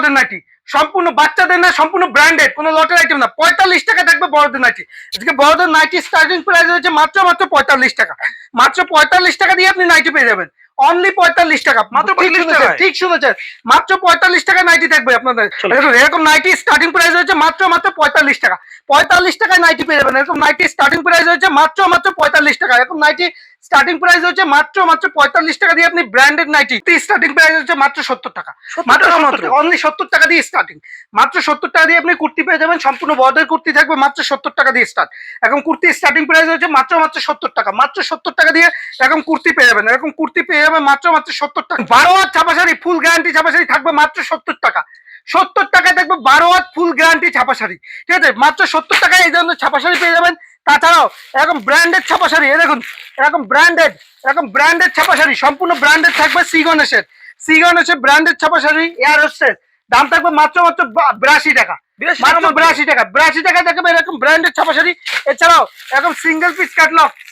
বড়দের নাইটি সম্পূর্ণ বাচ্চাদের না সম্পূর্ণ ব্র্যান্ডেড কোনো লটের আইটেম না। পঁয়তাল্লিশ টাকা থাকবে বড়দের নাইটি আজকে বড়দের নাইটি স্টার্টিং প্রাইস হচ্ছে মাত্র মাত্র পঁয়তাল্লিশ টাকা। মাত্র পঁয়তাল্লিশ টাকা দিয়ে আপনি নাইটি পেয়ে যাবেন। অনলি পঁয়তাল্লিশ টাকা। মাত্র ঠিক শুনেছেন, টাকায়? ঠিক শুনেছেন। মাত্র পঁয়তাল্লিশ টাকা নাইটি থাকবে আপনাদের। এরকম নাইটি স্টার্টিং প্রাইস হচ্ছে মাত্র মাত্র পঁয়তাল্লিশ টাকা। পঁয়তাল্লিশ টাকায় নাইটি পেয়ে যাবেন। এরকম নাইটি স্টার্টিং প্রাইস হচ্ছে মাত্র মাত্র পঁয়তাল্লিশ টাকা। এরকম নাইটি স্টার্টিং প্রাইস হচ্ছে মাত্র মাত্র পঁয়তাল্লিশ টাকা দিয়ে আপনি ব্র্যান্ডেড নাইটি স্টার্টিং প্রাইস হচ্ছে মাত্র সত্তর টাকা। মাত্র টাকা টাকা অনলি সত্তর টাকা দিয়ে স্টার্টিং মাত্র সত্তর টাকা দিয়ে আপনি কুর্তি পেয়ে যাবেন সম্পূর্ণ বড়দের কুর্তি থাকবে মাত্র সত্তর টাকা দিয়ে স্টার্ট এখন কুর্তি স্টার্টিং প্রাইস হচ্ছে মাত্র মাত্র সত্তর টাকা। মাত্র সত্তর টাকা দিয়ে এরকম কুর্তি পেয়ে যাবেন। এরকম কুর্তি পেয়ে যাবেন মাত্র মাত্র সত্তর টাকা। বারো হাত ছাপাশাড়ি ফুল গ্যারান্টি ছাপাশাড়ি থাকবে মাত্র সত্তর টাকা। সত্তর টাকায় থাকবে বারো হাত ফুল গ্যারান্টি ছাপা শাড়ি ঠিক আছে? মাত্র সত্তর টাকায় এই ধরনের ছাপা শাড়ি পেয়ে যাবেন। তাছাড়াও এরকম ব্র্যান্ডেড ছাপা শাড়ি দেখুন এরকম ব্র্যান্ডেড এরকম ব্র্যান্ডেড ছাপা শাড়ি সম্পূর্ণ ব্র্যান্ডেড থাকবে সি গণেশের। সি গণেশের ব্র্যান্ডেড ছাপা শাড়ি এয়ার হোস্টেস দাম থাকবে মাত্র মাত্র বিরাশি টাকা। মাত্র টাকা? বিরাশি টাকা। বিরাশি টাকা থাকবে এরকম ব্র্যান্ডেড ছাপা শাড়ি এছাড়াও এরকম single piece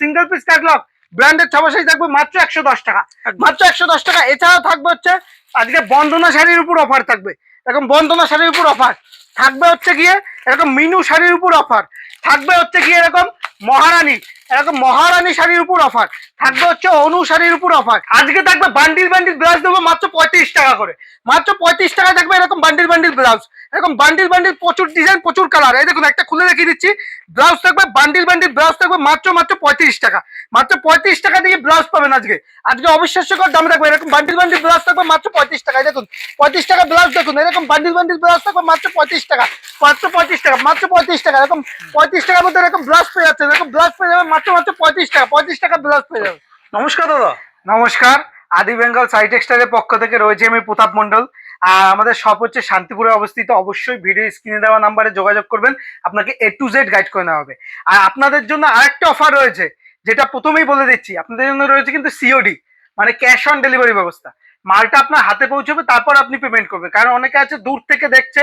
single piece catalogue branded ছাপা শাড়ি থাকবে মাত্র একশো দশ টাকা। মাত্র একশো দশ টাকা। এছাড়াও থাকবে হচ্ছে আজকে বন্দনা শাড়ির উপর অফার থাকবে। এরকম বন্দনা শাড়ির উপর অফার থাকবে হচ্ছে গিয়ে এরকম মিনু শাড়ির উপর অফার থাকবে হচ্ছে কি এরকম মহারানী। এরকম মহারানী শাড়ির উপর অফার থাকবে হচ্ছে অনু শাড়ির উপর অফার আজকে থাকবে বান্ডিল বান্ডিল ব্লাউজ দেবো মাত্র পঁয়ত্রিশ টাকা করে। মাত্র পঁয়ত্রিশ টাকা থাকবে এরকম বান্ডিল বান্ডিল ব্লাউজ এরকম বান্ডিল বান্ডিল প্রচুর ডিজাইন প্রচুর কালার এই দেখুন, একটা খুলে দেখিয়ে দিচ্ছি। ব্লাউজ থাকবে বান্ডিল বান্ডিল ব্লাউজ থাকবে মাত্র মাত্র পঁয়ত্রিশ টাকা। মাত্র পঁয়ত্রিশ টাকা দিয়ে ব্লাউজ পাবেন আজকে। আজকে অবিশ্বাস্যকর দাম থাকবে। এরকম বান্ডিল বান্ডিল ব্লাউজ থাকবে মাত্র পঁয়ত্রিশ টাকা দেখুন, পঁয়ত্রিশ টাকা ব্লাউজ দেখুন। এরকম বান্ডিল বান্ডিল ব্লাউজ থাকবে মাত্র পঁয়ত্রিশ টাকা। মাত্র পঁয়ত্রিশ টাকা, মাত্র পঁয়ত্রিশ টাকা। এরকম পঁয়ত্রিশ টাকার মধ্যে এরকম ব্লাউজ পেয়ে যাচ্ছে এরকম ব্লাউজ পেয়ে যাবে মাত্র মাত্র পঁয়ত্রিশ টাকা পঁয়ত্রিশ টাকা ব্লাউজ পেয়ে যাবে। নমস্কার দাদা। নমস্কার। আদি বেঙ্গল সাই টেক্সটাইলের পক্ষ থেকে রয়েছে আমি প্রতাপ মন্ডল আর আমাদের সব হচ্ছে শান্তিপুরে অবস্থিত। অবশ্যই ভিডিও স্ক্রিনে দেওয়া নাম্বারে যোগাযোগ করবেন। আপনাকে এ টু জেড গাইড করে নেওয়া হবে। আর আপনাদের জন্য আরেকটা অফার রয়েছে যেটা প্রথমেই বলে দিচ্ছি। আপনাদের জন্য রয়েছে কিন্তু সিওডি মানে ক্যাশ অন ডেলিভারি ব্যবস্থা। মালটা আপনার হাতে পৌঁছবে তারপর আপনি পেমেন্ট করবেন। কারণ অনেকে আছে দূর থেকে দেখছে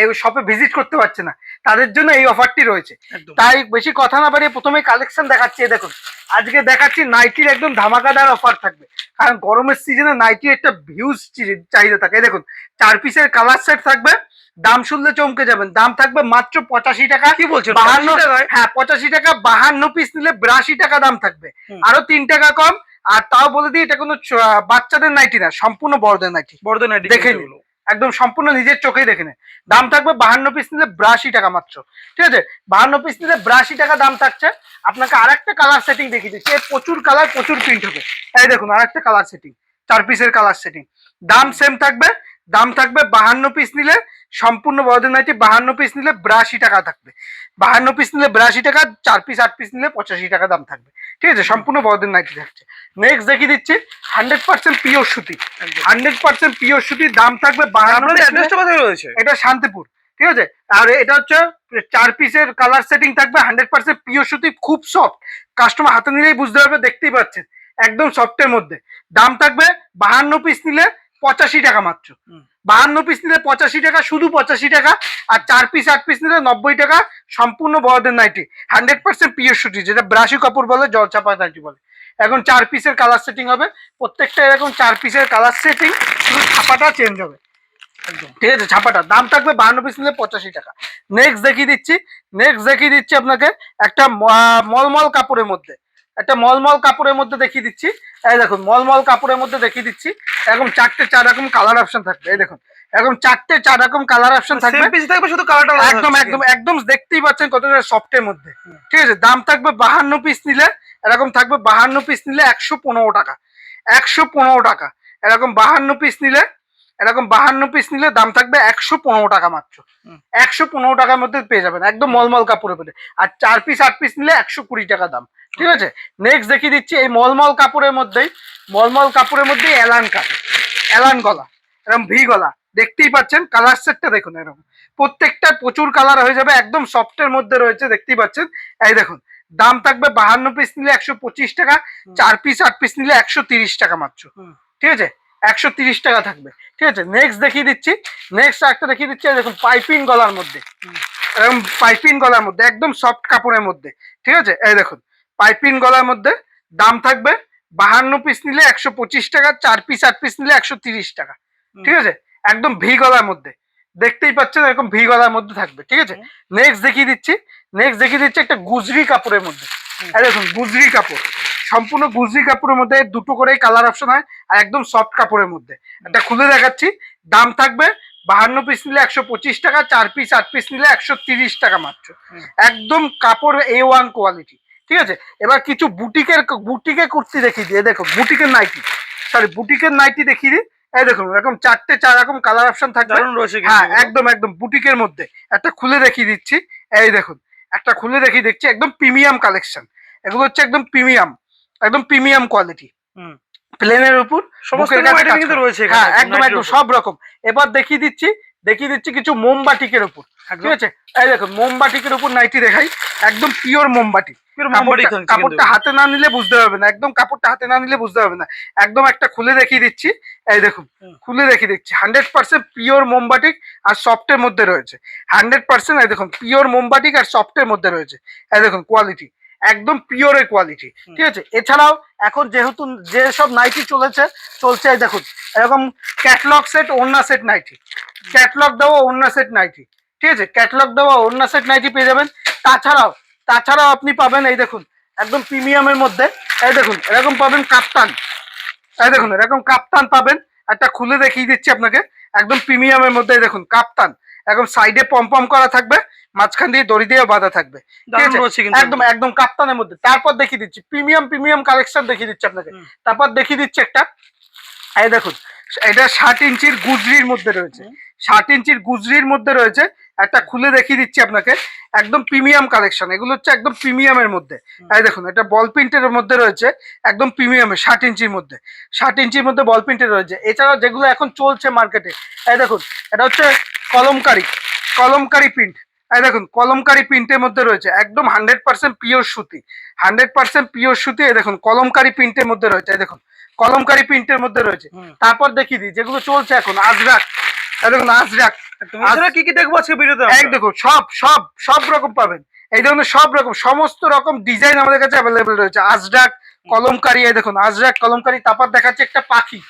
এই শপে ভিজিট করতে পারছে না। তাদের জন্য এই অফারটি রয়েছে। তাই বেশি কথা না বাড়িয়ে প্রথমে কালেকশন দেখাচ্ছি এই দেখুন। আজকে দেখাচ্ছি নাইটির একদম ধামাকাদার অফার থাকবে। কারণ গরমের সিজনে নাইটির একটা ভিউজ চাহিদা থাকে। দেখুন চার পিসের কালার সেট থাকবে দাম শুনলে চমকে যাবেন। দাম থাকবে মাত্র পঁচাশি টাকা। কি বলছেন? বাহান্ন 85 হ্যাঁ পঁচাশি টাকা বাহান্ন পিস নিলে বিরাশি টাকা দাম থাকবে। আরও তিন টাকা কম আর তাও বলে দিই এটা কোনো বাচ্চাদের নাইটি না সম্পূর্ণ বড়দের নাইটি। বড়দের নাইটি দেখে। একদম সম্পূর্ণ নিজের চোখেই দেখে নেন। দাম থাকবে বাহান্ন পিস নিলে বিরাশি টাকা মাত্র। ঠিক আছে? বাহান্ন পিস নিলে বিরাশি টাকা দাম থাকছে। আপনাকে আরেকটা কালার সেটিং দেখিয়ে দিচ্ছি। প্রচুর কালার প্রচুর প্রিন্ট হবে। এই দেখুন আরেকটা কালার সেটিং চার পিসের কালার সেটিং দাম সেম থাকবে। দাম থাকবে বাহান্ন পিস নিলে সম্পূর্ণ বড়দের নাইটি বাহান্ন পিস নিলে বিরাশি টাকা থাকবে। বাহান্ন পিস নিলে বিরাশি টাকা চার পিস আট পিস নিলে পঁচাশি টাকা দাম থাকবে। ঠিক আছে? সম্পূর্ণ বড়দের নাইটি থাকছে। নেক্সট দেখিয়ে দিচ্ছি হান্ড্রেড পার্সেন্ট পিওর সুতি। হান্ড্রেড পার্সেন্ট পিওর সুতির দাম থাকবে বাহান্ন রয়েছে? এটা শান্তিপুর। ঠিক আছে? আর এটা হচ্ছে চার পিসের কালার সেটিং থাকবে হান্ড্রেড পার্সেন্ট পিওর সুতি খুব সফট কাস্টমার হাতে নিলেই বুঝতে পারবে দেখতেই পাচ্ছেন। একদম সফটের মধ্যে। দাম থাকবে বাহান্ন পিস নিলে পঁচাশি টাকা মাত্র। বাহান্ন পিস নিলে পঁচাশি টাকা শুধু পঁচাশি টাকা আর চার পিস আট পিস নিলে নব্বই টাকা সম্পূর্ণ বড়দের নাইটি হান্ড্রেড পার্সেন্ট পিওর সুতি যেটা ব্রাশি কাপড় বলে জল চাপা নাইটি বলে। এখন চার পিসের কালার সেটিং হবে। প্রত্যেকটা এরকম চার পিসের কালার সেটিং শুধু ছাপাটা চেঞ্জ হবে। একদম। ঠিক আছে ছাপাটা। দাম থাকবে বাহান্ন পিস নিলে পঁচাশি টাকা। নেক্সট দেখিয়ে দিচ্ছি। নেক্সট দেখিয়ে দিচ্ছি আপনাকে একটা মলমল কাপড়ের মধ্যে। একটা মলমল কাপড়ের মধ্যে দেখিয়ে দিচ্ছি। এই দেখুন মলমল কাপড়ের মধ্যে দেখিয়ে দিচ্ছি। এরকম চারটে চার রকম কালার অপশন থাকবে এই দেখুন। এরকম চারটে চার রকম কালার অপশন থাকবে। থাকবে শুধু কালারটা একদম একদম একদম দেখতেই পাচ্ছেন কতটা সফটের মধ্যে। ঠিক আছে? দাম থাকবে বাহান্ন পিস নিলে এরকম থাকবে বাহান্ন পিস নিলে একশো পনেরো টাকা। একশো পনেরো টাকা। এরকম বাহান্ন পিস নিলে এরকম বাহান্ন পিস নিলে দাম থাকবে একশো পনেরো টাকা মাত্র। একশো পনেরো টাকার মধ্যে পেয়ে যাবেন একদম মলমল কাপড়ে পেলে আর চার পিস আট পিস নিলে একশো কুড়ি টাকা দাম। ঠিক আছে? নেক্সট দেখিয়ে দিচ্ছি এই মলমল কাপড়ের মধ্যেই মলমল কাপড়ের মধ্যেই এলান কাপ এলান গলা এরকম ভি গলা। দেখতেই পাচ্ছেন কালার সেটটা দেখুন এরকম প্রত্যেকটা প্রচুর কালার হয়ে যাবে একদম সফটের মধ্যে রয়েছে দেখতেই পাচ্ছেন। এই দেখুন দাম থাকবে বাহান্ন পিস নিলে একশো পঁচিশ টাকা চার পিস আট পিস নিলে একশো তিরিশ টাকা মাত্র। ঠিক আছে? একশো তিরিশ টাকা থাকবে। ঠিক আছে? নেক্সট দেখিয়ে দিচ্ছি। নেক্সট একটা দেখিয়ে দিচ্ছি দেখুন পাইপিং গলার মধ্যে। এরকম পাইপিং গলার মধ্যে একদম সফট কাপড়ের মধ্যে। ঠিক আছে? এই দেখুন পাইপিং গলার মধ্যে দাম থাকবে বাহান্ন পিস নিলে একশো পঁচিশ টাকা চার পিস আট পিস নিলে একশো তিরিশ টাকা। ঠিক আছে? একদম ভি গলার মধ্যে। দেখতেই পাচ্ছেন এরকম ভি গলার মধ্যে থাকবে ঠিক আছে? নেক্সট দেখিয়ে দিচ্ছি। নেক্সট দেখিয়ে দিচ্ছি একটা গুজরি কাপড়ের মধ্যে। দেখুন গুজরি কাপড়। সম্পূর্ণ গুজরি কাপড়ের মধ্যে দুটো করেই কালার অপশন হয় আর একদম সফট কাপড়ের মধ্যে। এটা খুলে দেখাচ্ছি। দাম থাকবে বাহান্ন পিস নিলে একশো পঁচিশ টাকা চার পিস আট পিস নিলে একশো তিরিশ টাকা মাত্র। একদম কাপড় এ ওয়ান কোয়ালিটি ঠিক আছে? এবার কিছু বুটিকের বুটিকের কুর্তি দেখিয়ে দিই। দেখো বুটিকের নাইটি। সরি বুটিকের নাইটি দেখিয়ে দিই। এই দেখুন এরকম চারটে চার রকম কালার অপশন থাকবে। হ্যাঁ একদম। একদম বুটিকের মধ্যে। একটা খুলে দেখিয়ে দিচ্ছি। এই দেখুন একটা খুলে দেখিয়ে দেখছি একদম প্রিমিয়াম কালেকশন এগুলো হচ্ছে একদম প্রিমিয়াম একদম প্রিমিয়াম কোয়ালিটি হুম। প্লেনের উপর সমস্ত। রয়েছে হ্যাঁ একদম একদম। সব রকম। এবার দেখিয়ে দিচ্ছি দেখিয়ে দিচ্ছি কিছু মোমবাটিকের উপর। ঠিক আছে? এই দেখুন মোমবাটিকের উপর নাইটি দেখাই। একদম পিওর মোমবাটি কাপড়টা-। হাতে না নিলে বুঝতে পারবে না। একদম কাপড়টা হাতে না নিলে বুঝতে পারবে না। একদম একটা খুলে দেখিয়ে দিচ্ছি। এই দেখুন খুলে দেখিয়ে দিচ্ছি। হান্ড্রেড পার্সেন্ট পিওর মোমবাটিক আর সফটের মধ্যে রয়েছে। হান্ড্রেড পার্সেন্ট এই দেখুন পিওর মোমবাটিক আর সফটের মধ্যে রয়েছে। এই দেখুন কোয়ালিটি একদম পিওরের কোয়ালিটি ঠিক আছে? এছাড়াও এখন যেহেতু যে সব নাইটি চলেছে চলছে এই দেখুন এরকম ক্যাটলগ সেট ওন্না সেট নাইটি। ক্যাটলগ দেওয়া ওন্না সেট নাইটি। ঠিক আছে? ক্যাটলগ দেওয়া ওন্না সেট নাইটি পেয়ে যাবেন। তাছাড়াও তাছাড়াও আপনি পাবেন এই দেখুন একদম প্রিমিয়ামের মধ্যে এই দেখুন এরকম পাবেন কাপ্তান। এই দেখুন এরকম কাপ্তান পাবেন। একটা খুলে দেখিয়ে দিচ্ছি আপনাকে একদম প্রিমিয়ামের মধ্যে এই দেখুন কাপ্তান। একদম সাইডে পম পম করা থাকবে মাঝখান দিয়ে দড়ি দিয়ে বাঁধা থাকবে। একদম একদম কাপ্তানের মধ্যে। তারপর দেখিয়ে দিচ্ছি প্রিমিয়াম প্রিমিয়াম কালেকশন দেখিয়ে দিচ্ছি আপনাকে। তারপর দেখিয়ে দিচ্ছি একটা এই দেখুন এটা ষাট ইঞ্চির গুজরির মধ্যে রয়েছে। ষাট ইঞ্চির গুজরির মধ্যে রয়েছে একটা খুলে দেখিয়ে দিচ্ছি আপনাকে একদম প্রিমিয়াম কালেকশন এগুলো হচ্ছে একদম প্রিমিয়ামের মধ্যে। এই দেখুন এটা বল প্রিন্টের মধ্যে রয়েছে একদম প্রিমিয়ামে ষাট ইঞ্চির মধ্যে। ষাট ইঞ্চির মধ্যে বল প্রিন্টের রয়েছে। এছাড়া যেগুলো এখন চলছে মার্কেটে এই দেখুন এটা হচ্ছে কলমকারি কলমকারি প্রিন্ট। এই দেখুন কলমকারি প্রিন্টের মধ্যে রয়েছে একদম হান্ড্রেড পার্সেন্ট পিওর সুতি। হান্ড্রেড পার্সেন্ট পিওর সুতি এই দেখুন কলমকারি প্রিন্টের মধ্যে রয়েছে এই দেখুন কলমকারি প্রিন্টের মধ্যে রয়েছে। তারপর দেখিয়ে দিই যেগুলো চলছে এখন আজরাক এই দেখুন আজরাক তুমি এছাড়া কি কি দেখব আজকে ভিডিওতে এক? দেখুন সব সব সব রকম পাবেন। এই ধরনের সব রকম সমস্ত রকম ডিজাইন আমাদের কাছে অ্যাভেলেবেল রয়েছে। আজরাক কলমকারি এই দেখুন আজরাক কলমকারি তারপর দেখাচ্ছে একটা পাখি।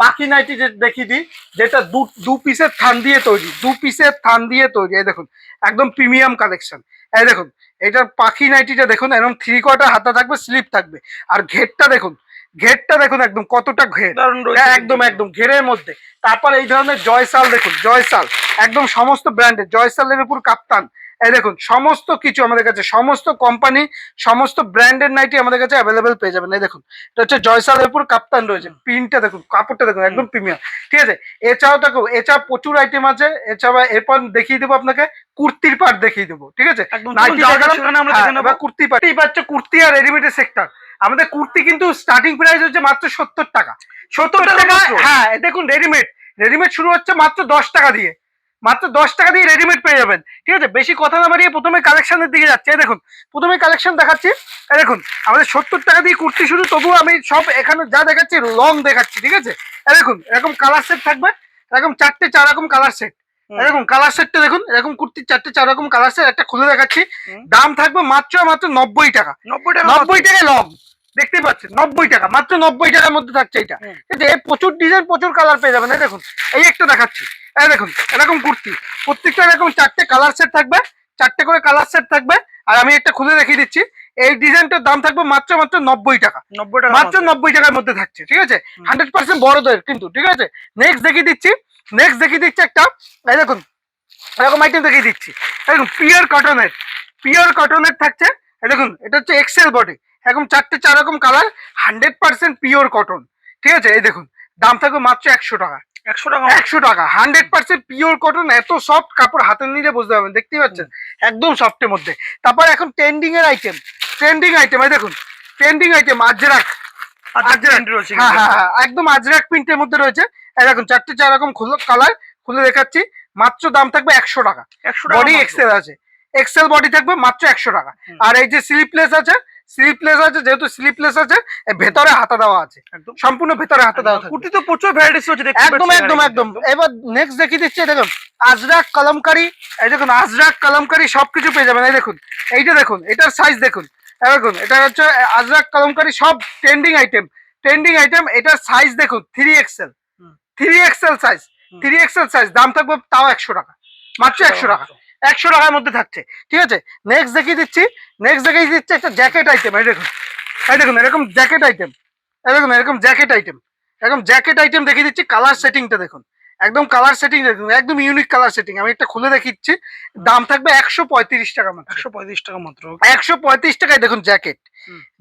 পাখি নাইটি যে দেখিয়ে দিই যেটা দু দু পিসের থান দিয়ে তৈরি দু পিসের থান দিয়ে তৈরি। এই দেখুন একদম প্রিমিয়াম কালেকশন এই দেখুন এটার পাখি নাইটিটা দেখুন এরকম থ্রি কোয়ার্টার হাতা থাকবে স্লিপ থাকবে। আর ঘেরটা দেখুন ঘেরটা দেখুন একদম কতটা ঘের। হ্যাঁ। একদম একদম ঘেরের মধ্যে। তারপর এই ধরনের জয়সাল দেখুন জয়সাল। একদম সমস্ত ব্র্যান্ডের জয়সালের উপর কাপ্তান। এই দেখুন সমস্ত কিছু আমাদের কাছে সমস্ত কোম্পানি সমস্ত ব্র্যান্ডের নাইটি আমাদের কাছে অ্যাভেলেবেল পেয়ে যাবেন। এই দেখুন এটা হচ্ছে জয়সালের উপর কাপ্তান রয়েছে। প্রিন্টটা দেখুন কাপড়টা দেখুন একদম প্রিমিয়াম ঠিক আছে? এছাড়াও দেখো এছাড়া প্রচুর আইটেম আছে। এছাড়া এরপর দেখিয়ে দেবো আপনাকে কুর্তির পার্ট দেখিয়ে দেবো। ঠিক আছে? হ্যাঁ, কুর্তি পার্টি পাচ্ছে কুর্তি আর রেডিমেডের সেক্টর আমাদের কুর্তি কিন্তু স্টার্টিং প্রাইস হচ্ছে মাত্র সত্তর টাকা। সত্তর টাকা টাকা হ্যাঁ দেখুন রেডিমেড রেডিমেড শুরু হচ্ছে মাত্র দশ টাকা দিয়ে। মাত্র দশ টাকা দিয়ে রেডিমেড পেয়ে যাবেন। ঠিক আছে? বেশি কথা না বাড়িয়ে প্রথমে কালেকশনের দিকে যাচ্ছে। এই দেখুন প্রথমে কালেকশন দেখাচ্ছি। দেখুন আমাদের সত্তর টাকা দিয়ে কুর্তি শুরু তবুও আমি সব এখানে যা দেখাচ্ছি লং দেখাচ্ছি ঠিক আছে? দেখুন এরকম কালার সেট থাকবে। এরকম চারটে চার রকম কালার সেট এরকম কালার সেটটা দেখুন এরকম কুর্তির চারটে চার রকম কালার সেট একটা খুলে দেখাচ্ছি। দাম থাকবে মাত্র মাত্র নব্বই টাকা। নব্বই টাকা নব্বই টাকায় লং দেখতে পাচ্ছেন নব্বই টাকা মাত্র নব্বই টাকার মধ্যে থাকছে এটা। আছে এর প্রচুর ডিজাইন প্রচুর কালার পেয়ে যাবেন। এই দেখুন এই একটা দেখাচ্ছি। এই দেখুন এরকম কুর্তি। প্রত্যেকটা এরকম চারটে কালার সেট থাকবে চারটে করে কালার সেট থাকবে। আর আমি একটা খুলে দেখিয়ে দিচ্ছি এই ডিজাইনটার দাম থাকবে মাত্র মাত্র নব্বই টাকা। নব্বই টাকা মাত্র নব্বই টাকার মধ্যে থাকছে ঠিক আছে? হান্ড্রেড পার্সেন্ট বড়দের কিন্তু ঠিক আছে? নেক্সট দেখিয়ে দিচ্ছি নেক্সট দেখিয়ে দিচ্ছি একটা এই দেখুন এরকম আইটেম দেখিয়ে দিচ্ছি। দেখুন পিওর কটনের পিওর কটনের থাকছে এই দেখুন এটা হচ্ছে এক্সেল বডি এরকম চারটে চার রকম colour hundred percent pure cotton ঠিক আছে? এই দেখুন দাম থাকবে মাত্র একশো টাকা। একশো টাকা একশো টাকা হান্ড্রেড পার্সেন্ট পিওর কটন এত সফট কাপড় হাতে নিলে বুঝতে পারবেন দেখতেই পাচ্ছেন? একদম সফটের মধ্যে। তারপর এখন ট্রেন্ডিং এর আইটেম ট্রেন্ডিং আইটেম এই দেখুন ট্রেন্ডিং আইটেম আজরাক। রয়েছে হ্যাঁ হ্যাঁ হ্যাঁ একদম আজরাক প্রিন্টের মধ্যে রয়েছে। দেখুন চারটে চার রকম খুলে কালার খুলে দেখাচ্ছি। মাত্র দাম থাকবে একশো টাকা। একশো বডি এক্সেল আছে। এক্সেল বডি থাকবে মাত্র একশো টাকা। আর এই যে স্লিপলেস আছে স্লিপলেস আছে যেহেতু স্লিপলেস আছে ভেতরে হাতা দেওয়া আছে। একদম। সম্পূর্ণ ভেতরে হাতা দেওয়া কুর্তি তো প্রচুর ভ্যারাইটিস দেখতে একদম একদম একদম। এবার নেক্সট দেখিয়ে দিচ্ছি দেখুন আজরাক কলমকারি এই দেখুন আজরাক কলমকারি সবকিছু পেয়ে যাবেন এই দেখুন এইটা দেখুন এটার সাইজ দেখুন দেখুন এটা হচ্ছে আজরাক কলমকারি সব ট্রেন্ডিং আইটেম ট্রেন্ডিং আইটেম এটার সাইজ দেখুন three XL. Three XL size. Three XL size দাম থাকবে তাও একশো টাকা মাত্র একশো টাকা একশো টাকার মধ্যে থাকছে। ঠিক আছে? নেক্সট দেখিয়ে দিচ্ছি। নেক্সট দেখিয়ে দিচ্ছি একটা জ্যাকেট আইটেম এই দেখুন। এই দেখুন এরকম জ্যাকেট আইটেম এই দেখুন এরকম জ্যাকেট আইটেম এরকম জ্যাকেট আইটেম দেখিয়ে দিচ্ছি কালার সেটিংটা দেখুন। একদম কালার সেটিং দেখুন একদম ইউনিক কালার সেটিং আমি একটা খুলে দেখিচ্ছি। দাম থাকবে একশো পঁয়ত্রিশ টাকা মাত্র। একশো পঁয়ত্রিশ টাকা মাত্র একশো পঁয়ত্রিশ টাকায় দেখুন জ্যাকেট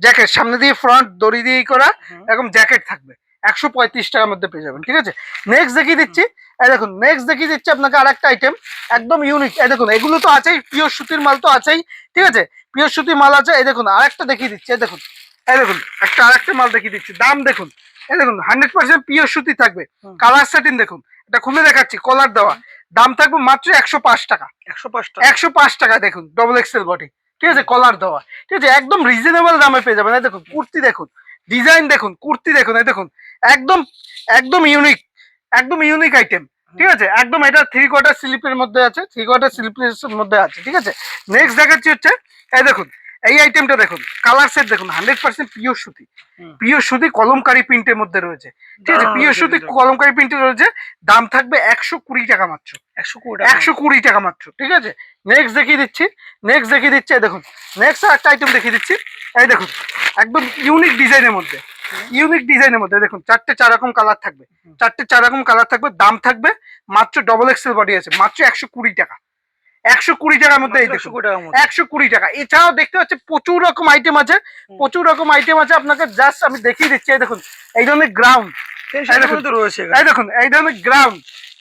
জ্যাকেট সামনে দিয়ে ফ্রন্ট দড়ি দিয়ে করা এরকম জ্যাকেট থাকবে। একশো পঁয়ত্রিশ টাকার মধ্যে পেয়ে যাবেন ঠিক আছে? নেক্সট দেখিয়ে দিচ্ছি। এই দেখুন নেক্সট দেখিয়ে দিচ্ছি আপনাকে আরেকটা আইটেম একদম ইউনিক এই দেখুন এগুলো তো আছেই পিওর সুতির মাল তো আছেই ঠিক আছে? পিওর সুতির মাল আছে এই দেখুন আরেকটা দেখিয়ে দিচ্ছি এই দেখুন এই দেখুন একটা আরেকটা মাল দেখিয়ে দিচ্ছি দাম দেখুন। এই দেখুন হান্ড্রেড পার্সেন্ট পিওর সুতি থাকবে। কালার সেটিং দেখুন এটা খুলে দেখাচ্ছি কলার দেওয়া। দাম থাকবে মাত্র একশো পাঁচ টাকা। একশো পাঁচ টাকা। একশো পাঁচ টাকা দেখুন ডবল এক্সেল বডি ঠিক আছে? কলার দেওয়া ঠিক আছে? একদম রিজনেবল দামে পেয়ে যাবেন দেখুন কুর্তি দেখুন ডিজাইন দেখুন, কুর্তি দেখুন, এই দেখুন, একদম একদম ইউনিক একদম ইউনিক আইটেম ঠিক আছে? একদম এটা থ্রি কোয়ার্টার স্লিপের মধ্যে আছে থ্রি কোয়ার্টার স্লিপের মধ্যে আছে, ঠিক আছে? নেক্সট দেখাচ্ছি হচ্ছে, এই দেখুন এই আইটেমটা দেখুন কালার সেট দেখুন হান্ড্রেড পার্সেন্ট পিওর সুতি। পিওর সুতি কলমকারী প্রিন্টের মধ্যে রয়েছে। ঠিক আছে পিওর সুতি। কলমকারি প্রিন্টে রয়েছে দাম থাকবে একশো কুড়ি টাকা মাত্র। একশো কুড়ি টাকা একশো কুড়ি টাকা মাত্র ঠিক আছে? নেক্সট দেখিয়ে দিচ্ছি নেক্সট দেখিয়ে দিচ্ছি এই দেখুন নেক্সট একটা আইটেম দেখিয়ে দিচ্ছি। এই দেখুন একদম ইউনিক ডিজাইনের মধ্যে ইউনিক ডিজাইনের মধ্যে দেখুন চারটে চার রকম কালার থাকবে। চারটে চার রকম কালার থাকবে দাম থাকবে মাত্র ডবল এক্সেল বডি আছে মাত্র একশো কুড়ি টাকা। একশো কুড়ি টাকার মধ্যে একশো কুড়ি টাকা। এছাড়াও দেখতে পাচ্ছি প্রচুর রকম আইটেম আছে। প্রচুর রকম আইটেম আছে। আপনাকে জাস্ট আমি দেখিয়ে দিচ্ছি। এই দেখুন এই ধরনের গ্রাউন্ড এই দেখুন এই ধরনের গ্রাউন্ড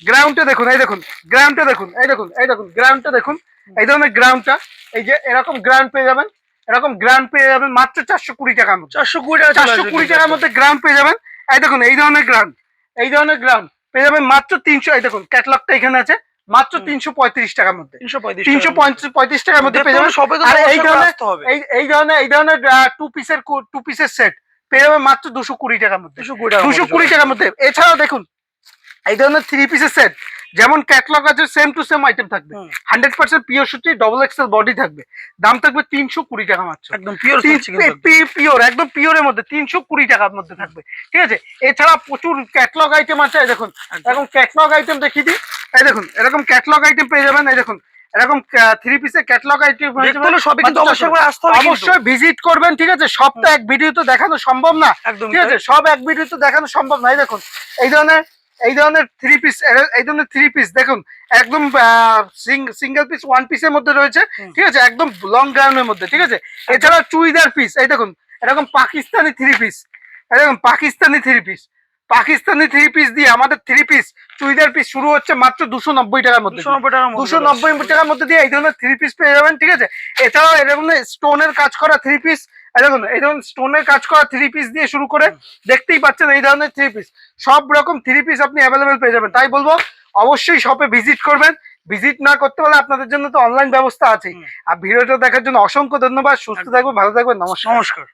গ্রাউন্ডটা দেখুন এই দেখুন গ্রাউন্ডটা দেখুন এই দেখুন এই দেখুন গ্রাউন্ডটা দেখুন। এই ধরনের গ্রাউন্ডটা এই যে এরকম গ্রাউন্ড পেয়ে যাবেন। এরকম গ্রাউন্ড পেয়ে যাবেন মাত্র চারশো কুড়ি টাকার মধ্যে। চারশো কুড়ি টাকা চারশো কুড়ি টাকার মধ্যে গ্রাউন্ড পেয়ে যাবেন। এই দেখুন এই ধরনের গ্রাউন্ড এই ধরনের গ্রাউন্ড পেয়ে যাবেন মাত্র তিনশো এই দেখুন ক্যাটলগটা এখানে আছে। মাত্র তিনশো পঁয়ত্রিশ টাকার মধ্যে। তিনশো পঁয়ত্রিশ টাকার মধ্যে। পেয়ে যাবেন। আর এই ধরনের- এই এই ধরনের এই ধরনের টু পিসের টু পিসের সেট পেয়ে যাবেন মাত্র দুশো কুড়ি টাকার মধ্যে। দুশো কুড়ি টাকার মধ্যে এছাড়াও দেখুন এই ধরনের থ্রি পিসের সেট যেমন ক্যাটলগ আছে সেম টু সেম আইটেম থাকবে। হান্ড্রেড পার্সেন্ট পিওর সুতি ডবল এক্সেল বডি থাকবে। দাম থাকবে তিনশো কুড়ি টাকা মাত্র। একদম পিওর পিওর একদম পিওরের মধ্যে তিনশো কুড়ি টাকার মধ্যে থাকবে। ঠিক আছে? এছাড়া প্রচুর ক্যাটলগ আইটেম আছে এই দেখুন। এরকম ক্যাটলগ আইটেম দেখিয়ে দিই। এই দেখুন এরকম ক্যাটলগ আইটেম পেয়ে যাবেন এই দেখুন। এরকম থ্রি পিসের ক্যাটলগ আইটেম সবই কিন্তু অবশ্যই করে আসতে হবে অবশ্যই ভিজিট করবেন ঠিক আছে? সব তো এক ভিডিও তো দেখানো সম্ভব না। ঠিক আছে? সব এক ভিডিও তো দেখানো সম্ভব নয় দেখুন এই ধরনের এই ধরনের থ্রি পিস এই ধরনের থ্রি পিস দেখুন একদম সিঙ্গেল পিস ওয়ান পিসের মধ্যে রয়েছে ঠিক আছে? একদম লং গ্রাউন্ডের মধ্যে ঠিক আছে? এছাড়া চুইদার পিস এই দেখুন এরকম পাকিস্তানি থ্রি পিস এরকম Pakistani three piece Pakistani three piece দিয়ে আমাদের থ্রি পিস চুইদার পিস শুরু হচ্ছে মাত্র দুশো নব্বই মধ্যে দুশো নব্বই টাকার মধ্যে দুশো নব্বই টাকার মধ্যে দিয়ে এই ধরনের থ্রি পিস পেয়ে যাবেন ঠিক আছে? এছাড়াও এরকম স্টোনের কাজ করা থ্রি পিস দেখুন এই ধরুন স্টোনের কাজ করা থ্রি পিস দিয়ে শুরু করে দেখতেই পাচ্ছেন এই ধরনের থ্রি পিস সব রকম থ্রি পিস আপনি অ্যাভেলেবেল পেয়ে যাবেন। তাই বলব অবশ্যই শপে ভিজিট করবেন। ভিজিট না করতে পারলে আপনাদের জন্য তো অনলাইন ব্যবস্থা আছে। আর ভিডিওটা দেখার জন্য অসংখ্য ধন্যবাদ। সুস্থ। থাকবেন ভালো থাকবেন নমস্কার। নমস্কার।